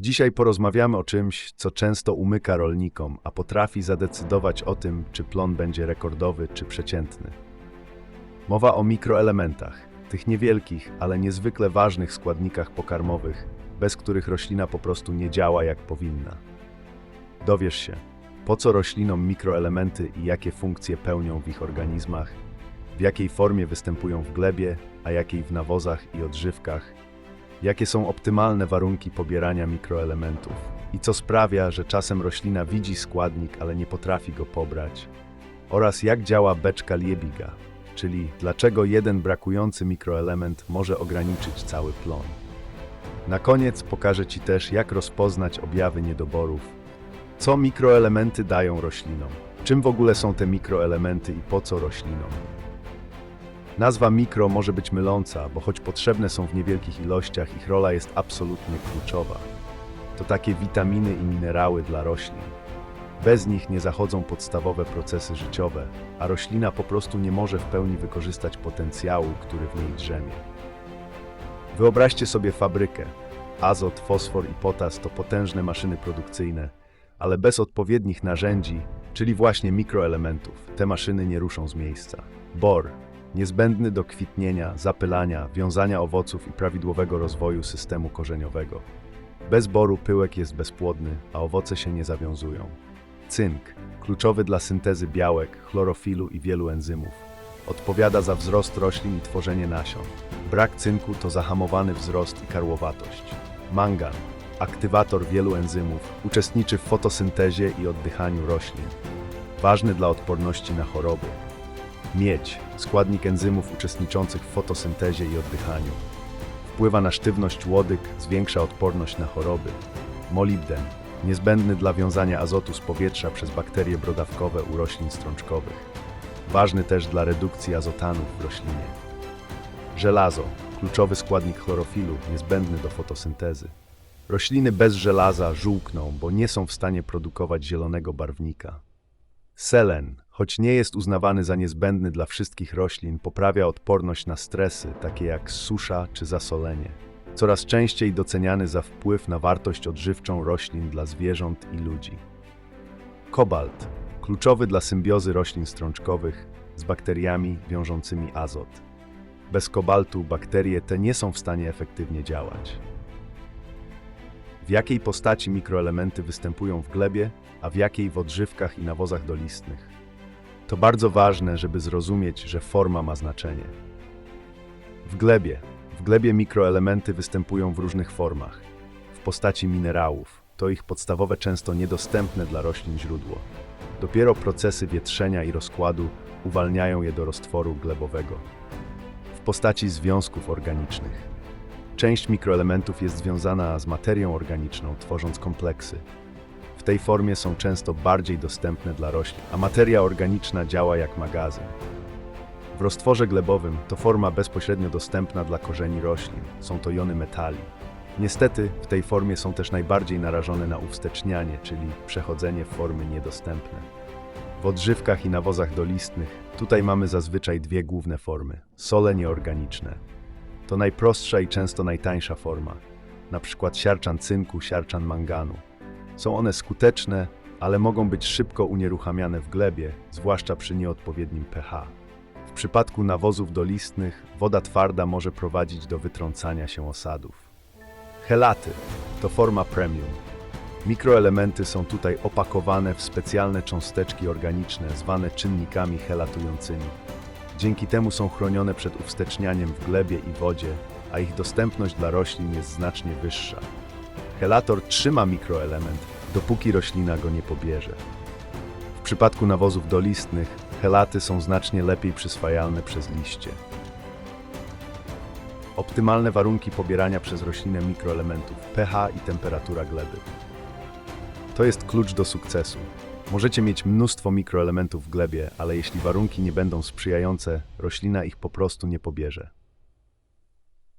Dzisiaj porozmawiamy o czymś, co często umyka rolnikom, a potrafi zadecydować o tym, czy plon będzie rekordowy czy przeciętny. Mowa o mikroelementach, tych niewielkich, ale niezwykle ważnych składnikach pokarmowych, bez których roślina po prostu nie działa jak powinna. Dowiesz się, po co roślinom mikroelementy i jakie funkcje pełnią w ich organizmach, w jakiej formie występują w glebie, a jakiej w nawozach i odżywkach, jakie są optymalne warunki pobierania mikroelementów i co sprawia, że czasem roślina widzi składnik, ale nie potrafi go pobrać, oraz jak działa beczka Liebiga, czyli dlaczego jeden brakujący mikroelement może ograniczyć cały plon. Na koniec pokażę Ci też, jak rozpoznać objawy niedoborów, co mikroelementy dają roślinom, czym w ogóle są te mikroelementy i po co roślinom. Nazwa mikro może być myląca, bo choć potrzebne są w niewielkich ilościach, ich rola jest absolutnie kluczowa. To takie witaminy i minerały dla roślin. Bez nich nie zachodzą podstawowe procesy życiowe, a roślina po prostu nie może w pełni wykorzystać potencjału, który w niej drzemie. Wyobraźcie sobie fabrykę. Azot, fosfor i potas to potężne maszyny produkcyjne, ale bez odpowiednich narzędzi, czyli właśnie mikroelementów, te maszyny nie ruszą z miejsca. Bor, niezbędny do kwitnienia, zapylania, wiązania owoców i prawidłowego rozwoju systemu korzeniowego. Bez boru pyłek jest bezpłodny, a owoce się nie zawiązują. Cynk, kluczowy dla syntezy białek, chlorofilu i wielu enzymów. Odpowiada za wzrost roślin i tworzenie nasion. Brak cynku to zahamowany wzrost i karłowatość. Mangan, aktywator wielu enzymów, uczestniczy w fotosyntezie i oddychaniu roślin. Ważny dla odporności na choroby. Miedź, składnik enzymów uczestniczących w fotosyntezie i oddychaniu. Wpływa na sztywność łodyg, zwiększa odporność na choroby. Molibden, niezbędny dla wiązania azotu z powietrza przez bakterie brodawkowe u roślin strączkowych. Ważny też dla redukcji azotanów w roślinie. Żelazo, kluczowy składnik chlorofilu, niezbędny do fotosyntezy. Rośliny bez żelaza żółkną, bo nie są w stanie produkować zielonego barwnika. Selen, choć nie jest uznawany za niezbędny dla wszystkich roślin, poprawia odporność na stresy, takie jak susza czy zasolenie. Coraz częściej doceniany za wpływ na wartość odżywczą roślin dla zwierząt i ludzi. Kobalt, kluczowy dla symbiozy roślin strączkowych z bakteriami wiążącymi azot. Bez kobaltu bakterie te nie są w stanie efektywnie działać. W jakiej postaci mikroelementy występują w glebie, a w jakiej w odżywkach i nawozach dolistnych? To bardzo ważne, żeby zrozumieć, że forma ma znaczenie. W glebie. W glebie mikroelementy występują w różnych formach. W postaci minerałów. To ich podstawowe, często niedostępne dla roślin źródło. Dopiero procesy wietrzenia i rozkładu uwalniają je do roztworu glebowego. W postaci związków organicznych. Część mikroelementów jest związana z materią organiczną, tworząc kompleksy. W tej formie są często bardziej dostępne dla roślin, a materia organiczna działa jak magazyn. W roztworze glebowym to forma bezpośrednio dostępna dla korzeni roślin. Są to jony metali. Niestety w tej formie są też najbardziej narażone na uwstecznianie, czyli przechodzenie w formy niedostępne. W odżywkach i nawozach dolistnych tutaj mamy zazwyczaj dwie główne formy: sole nieorganiczne. To najprostsza i często najtańsza forma, przykład siarczan cynku, siarczan manganu. Są one skuteczne, ale mogą być szybko unieruchamiane w glebie, zwłaszcza przy nieodpowiednim pH. W przypadku nawozów dolistnych woda twarda może prowadzić do wytrącania się osadów. Helaty to forma premium. Mikroelementy są tutaj opakowane w specjalne cząsteczki organiczne zwane czynnikami helatującymi. Dzięki temu są chronione przed uwstecznianiem w glebie i wodzie, a ich dostępność dla roślin jest znacznie wyższa. Helator trzyma mikroelement, dopóki roślina go nie pobierze. W przypadku nawozów dolistnych, helaty są znacznie lepiej przyswajalne przez liście. Optymalne warunki pobierania przez roślinę mikroelementów, pH i temperatura gleby. To jest klucz do sukcesu. Możecie mieć mnóstwo mikroelementów w glebie, ale jeśli warunki nie będą sprzyjające, roślina ich po prostu nie pobierze.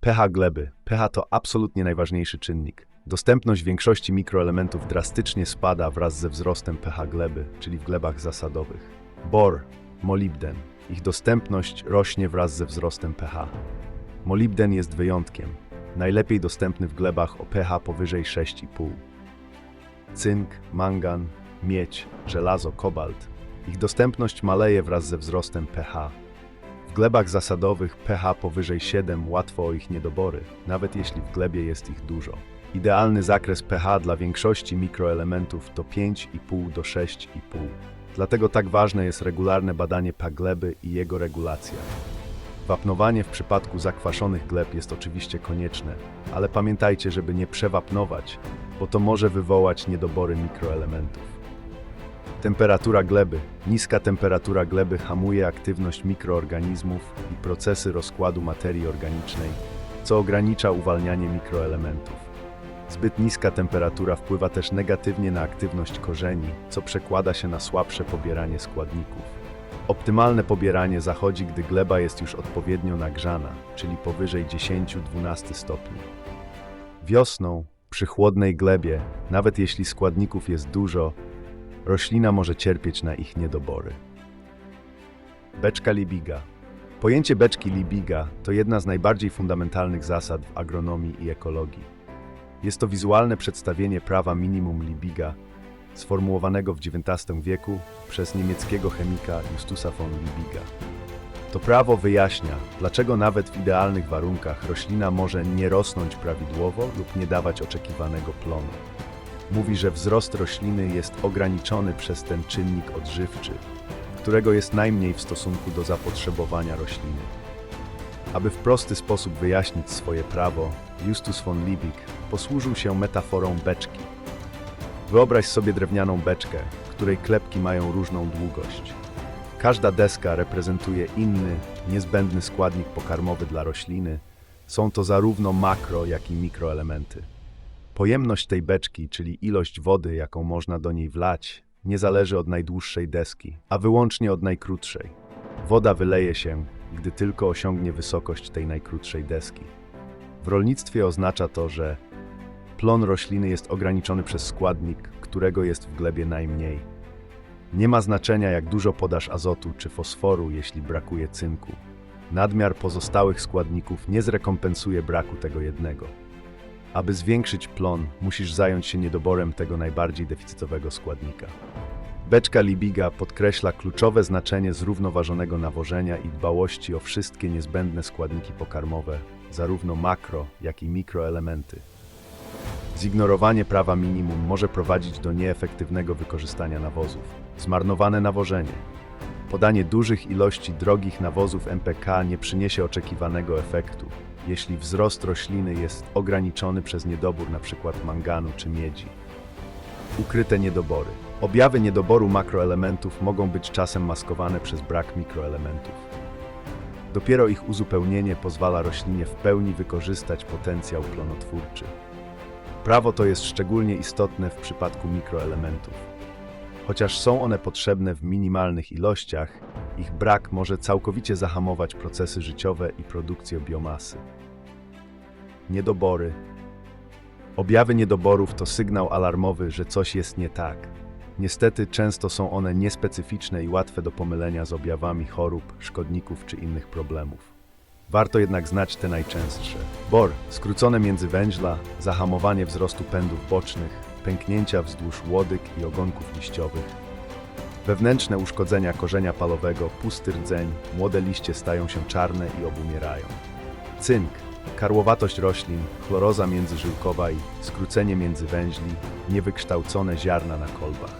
pH gleby. pH to absolutnie najważniejszy czynnik. Dostępność większości mikroelementów drastycznie spada wraz ze wzrostem pH gleby, czyli w glebach zasadowych. Bor, molibden. Ich dostępność rośnie wraz ze wzrostem pH. Molibden jest wyjątkiem. najlepiej dostępny w glebach o pH powyżej 6,5. Cynk, mangan, miedź, żelazo, kobalt. Ich dostępność maleje wraz ze wzrostem pH. W glebach zasadowych pH powyżej 7 łatwo o ich niedobory, nawet jeśli w glebie jest ich dużo. Idealny zakres pH dla większości mikroelementów to 5,5 do 6,5. Dlatego tak ważne jest regularne badanie pH gleby i jego regulacja. Wapnowanie w przypadku zakwaszonych gleb jest oczywiście konieczne, ale pamiętajcie, żeby nie przewapnować, bo to może wywołać niedobory mikroelementów. Temperatura gleby. Niska temperatura gleby hamuje aktywność mikroorganizmów i procesy rozkładu materii organicznej, co ogranicza uwalnianie mikroelementów. Zbyt niska temperatura wpływa też negatywnie na aktywność korzeni, co przekłada się na słabsze pobieranie składników. Optymalne pobieranie zachodzi, gdy gleba jest już odpowiednio nagrzana, czyli powyżej 10-12 stopni. Wiosną, przy chłodnej glebie, nawet jeśli składników jest dużo, roślina może cierpieć na ich niedobory. Beczka Libiga. Pojęcie beczki Libiga to jedna z najbardziej fundamentalnych zasad w agronomii i ekologii. Jest to wizualne przedstawienie prawa minimum Libiga, sformułowanego w XIX wieku przez niemieckiego chemika Justusa von Libiga. To prawo wyjaśnia, dlaczego nawet w idealnych warunkach roślina może nie rosnąć prawidłowo lub nie dawać oczekiwanego plonu. Mówi, że wzrost rośliny jest ograniczony przez ten czynnik odżywczy, którego jest najmniej w stosunku do zapotrzebowania rośliny. Aby w prosty sposób wyjaśnić swoje prawo, Justus von Liebig posłużył się metaforą beczki. Wyobraź sobie drewnianą beczkę, której klepki mają różną długość. Każda deska reprezentuje inny, niezbędny składnik pokarmowy dla rośliny. Są to zarówno makro, jak i mikroelementy. Pojemność tej beczki, czyli ilość wody, jaką można do niej wlać, nie zależy od najdłuższej deski, a wyłącznie od najkrótszej. Woda wyleje się, gdy tylko osiągnie wysokość tej najkrótszej deski. W rolnictwie oznacza to, że plon rośliny jest ograniczony przez składnik, którego jest w glebie najmniej. Nie ma znaczenia, jak dużo podasz azotu czy fosforu, jeśli brakuje cynku. Nadmiar pozostałych składników nie zrekompensuje braku tego jednego. Aby zwiększyć plon, musisz zająć się niedoborem tego najbardziej deficytowego składnika. Beczka Libiga podkreśla kluczowe znaczenie zrównoważonego nawożenia i dbałości o wszystkie niezbędne składniki pokarmowe, zarówno makro, jak i mikroelementy. Zignorowanie prawa minimum może prowadzić do nieefektywnego wykorzystania nawozów. Zmarnowane nawożenie. Podanie dużych ilości drogich nawozów MPK nie przyniesie oczekiwanego efektu, jeśli wzrost rośliny jest ograniczony przez niedobór np. manganu czy miedzi. Ukryte niedobory. Objawy niedoboru makroelementów mogą być czasem maskowane przez brak mikroelementów. Dopiero ich uzupełnienie pozwala roślinie w pełni wykorzystać potencjał plonotwórczy. Prawo to jest szczególnie istotne w przypadku mikroelementów. Chociaż są one potrzebne w minimalnych ilościach, ich brak może całkowicie zahamować procesy życiowe i produkcję biomasy. Niedobory. Objawy niedoborów to sygnał alarmowy, że coś jest nie tak. Niestety często są one niespecyficzne i łatwe do pomylenia z objawami chorób, szkodników czy innych problemów. Warto jednak znać te najczęstsze. BOR, skrócone międzywęźla, zahamowanie wzrostu pędów bocznych, pęknięcia wzdłuż łodyg i ogonków liściowych, wewnętrzne uszkodzenia korzenia palowego, pusty rdzeń, młode liście stają się czarne i obumierają. Cynk, karłowatość roślin, chloroza międzyżyłkowa i skrócenie międzywęźli, niewykształcone ziarna na kolbach.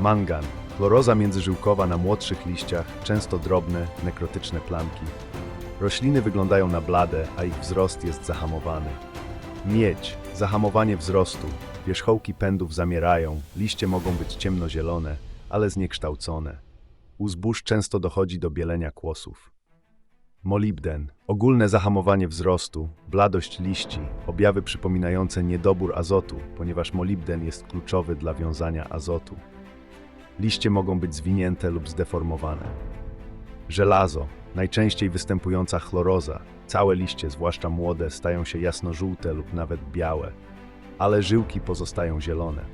Mangan, chloroza międzyżyłkowa na młodszych liściach, często drobne, nekrotyczne plamki. Rośliny wyglądają na blade, a ich wzrost jest zahamowany. Miedź, zahamowanie wzrostu, wierzchołki pędów zamierają, liście mogą być ciemnozielone, ale zniekształcone. U zbóż często dochodzi do bielenia kłosów. Molibden, ogólne zahamowanie wzrostu, bladość liści, objawy przypominające niedobór azotu, ponieważ molibden jest kluczowy dla wiązania azotu. Liście mogą być zwinięte lub zdeformowane. Żelazo, najczęściej występująca chloroza, całe liście, zwłaszcza młode, stają się jasnożółte lub nawet białe, ale żyłki pozostają zielone.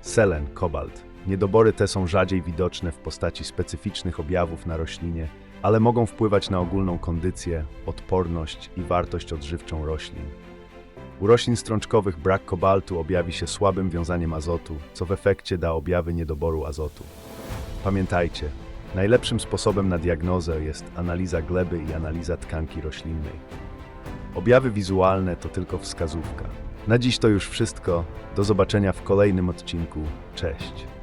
Selen, kobalt. Niedobory te są rzadziej widoczne w postaci specyficznych objawów na roślinie, ale mogą wpływać na ogólną kondycję, odporność i wartość odżywczą roślin. U roślin strączkowych brak kobaltu objawi się słabym wiązaniem azotu, co w efekcie da objawy niedoboru azotu. Pamiętajcie, najlepszym sposobem na diagnozę jest analiza gleby i analiza tkanki roślinnej. Objawy wizualne to tylko wskazówka. Na dziś to już wszystko. Do zobaczenia w kolejnym odcinku. Cześć.